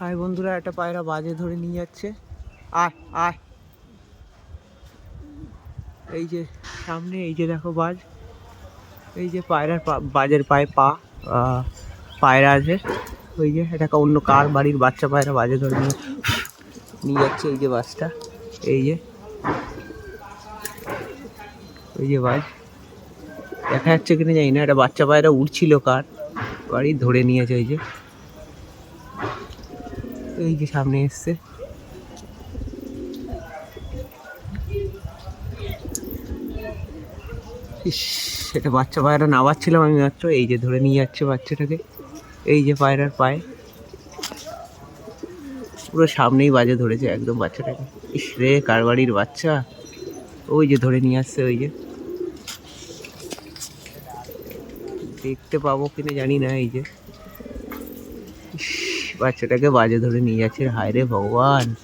High বন্ধুরা, একটা পায়রা বাজে ধরে নিয়ে যাচ্ছে। আয় আয়। এই যে সামনে, এই যে দেখো বাজ। এই যে পায়রার বাজের পায়ে পা পায়রা আছে। ওই যে এটা অন্য কার বাড়ির বাচ্চা পায়রা বাজে ধরে নিয়ে নিয়ে যাচ্ছে এই যে বাসটা এই যে। ওই যে বাজ। দেখা যাচ্ছে কিনা জানি না, একটা বাচ্চা পায়রা উড়ছিল কার বাড়ি ধরে নিয়েছে ওই যে। এই যে সামনে এসছে। ইস সেটা বাচ্চা পায়রা নামাচ্ছিলাম আমি মাত্র। এই যে ধরে নিয়ে যাচ্ছে বাচ্চাটাকে। এই যে পায়রার পায়ে। পুরো সামনেই বাজে ধরেছে একদম বাচ্চাটাকে। ইস রে কার বাড়ির বাচ্চা? ওই যে ধরে নিয়ে আসছে ওই যে। দেখতে পাবো কিনা জানি না এই যে। ইস, বাচ্চাটাকে বাজে ধরে নিয়ে যাচ্ছে। হায় রে ভগবান।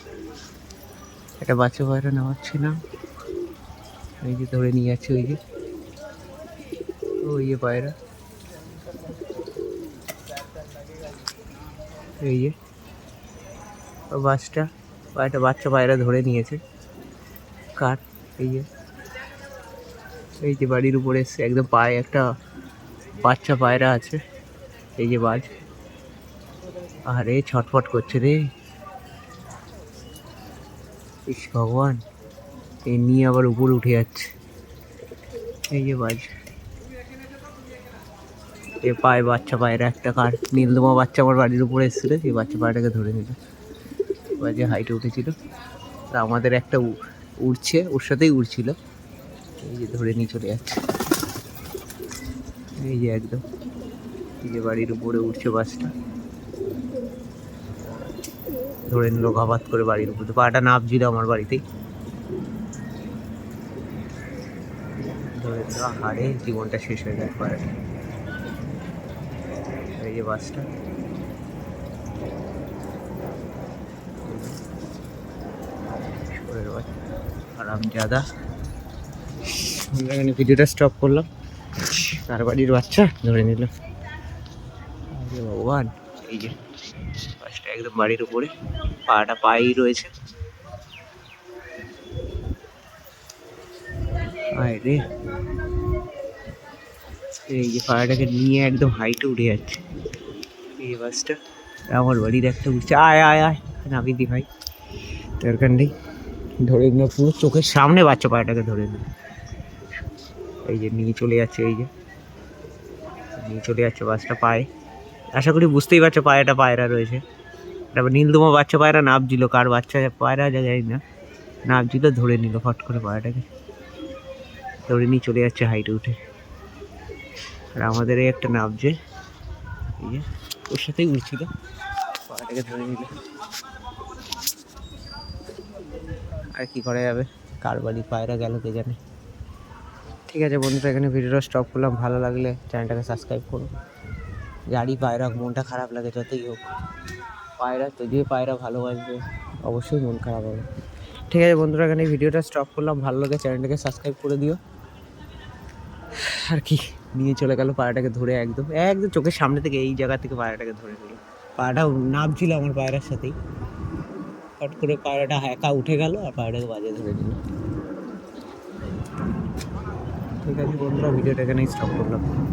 একটা বাচ্চা পায়রা নামাচ্ছে না। এই যে ধরে নিয়ে যাচ্ছে ওই যে। ওই যে পায়রা। এই যে। বাসটা একটা বাচ্চা পায়রা ধরে নিয়েছে। কার এই যে। এই যে বাড়ির উপরে এসছে। একদম পায়ে একটা বাচ্চা পায়রা আছে। এই যে বাজ। আরে ছটফট করছে রে। ইস ভগবান এই নিয়ে আবার উপরে উঠে যাচ্ছে। এই যে বাজ। এ পায়ে বাচ্চা পায়ের একটা কার। নীলদমা বাচ্চা আমার বাড়ির উপরে এসেছিল, সেই বাচ্চা পায়রাটাকে ধরে নিল। বাজে হাইটে উঠেছিল, তা আমাদের একটা উড়ছে, ওর সাথেই উড়ছিল। এই যে ধরে নিয়ে চলে যাচ্ছে। এই যে একদম। এই যে বাড়ির উপরে উঠছে বাসটা। ধরে নিল ঘাবাত করে বাড়ির উপরে। পাটা নাপছিল আমার বাড়িতেই। ধরে নিল হাড়ে জীবনটা শেষ হয়ে যায় পাড়াটা এই যে বাসটা। আরাম জাদা। এখানে ভিডিওটা স্টপ করলাম। তার বাড়ির বাচ্চা ধরে নিল। ভগবান। এই যে বাসটা একদম বাড়ির উপরে, পাটা পায়েই রয়েছে। আয় রে। এই যে পাড়াটাকে নিয়ে একদম হাইটে উঠে যাচ্ছে। এই বাসটা আমার বাড়ির একটা উঠছে। আয় আয় আয় নাবি দি ভাই। দরকার নেই। ধরে নিল পুরো চোখের সামনে বাচ্চা পায়রাটাকে ধরে নিল এই যে নিয়ে চলে যাচ্ছে, এই যে। নিয়ে চলে যাচ্ছে বাসটা পায়ে। আশা করি বুঝতেই পারছ পায়রাটা পায়রা রয়েছে। তারপর নীলদমা বাচ্চা পায়রা নাবছিল কার বাচ্চা পায়রা যা জানি না। নাবছিল ধরে নিল ফট করে পায়রাটাকে। ধরে নিয়ে চলে যাচ্ছে হাইটে উঠে। আর আমাদের এই একটা নাবছে এই যে, ওর সাথেই উঠছিল পায়রাটাকে ধরে নিল। আর কি করা যাবে? কার বাড়ি পায়রা গেল কে জানে। ঠিক আছে বন্ধুরা, এখানে ভিডিওটা স্টপ করলাম। ভালো লাগলে চ্যানেলটাকে সাবস্ক্রাইব করুন যারই পায়রা মনটা খারাপ লাগে যতই হোক। পায়রা তো যে পায়রা ভালোবাসবে, অবশ্যই মন খারাপ হবে। ঠিক আছে বন্ধুরা, এখানে ভিডিওটা স্টপ করলাম। ভালো লাগে চ্যানেলটাকে সাবস্ক্রাইব করে দিও। আর কি, নিয়ে চলে গেল পায়রাটাকে ধরে একদম একদম চোখের সামনে থেকে এই জায়গা থেকে পায়রাটাকে ধরে নিল। পায়রাটা নামছিল আমার পায়রার সাথেই। হট করে পায়রাটা একা উঠে গেল আর পায়রাটাকে বাজে ধরে নিল। ঠিক আছে বন্ধুরা, ভিডিওটা এখানেই স্টপ করলাম।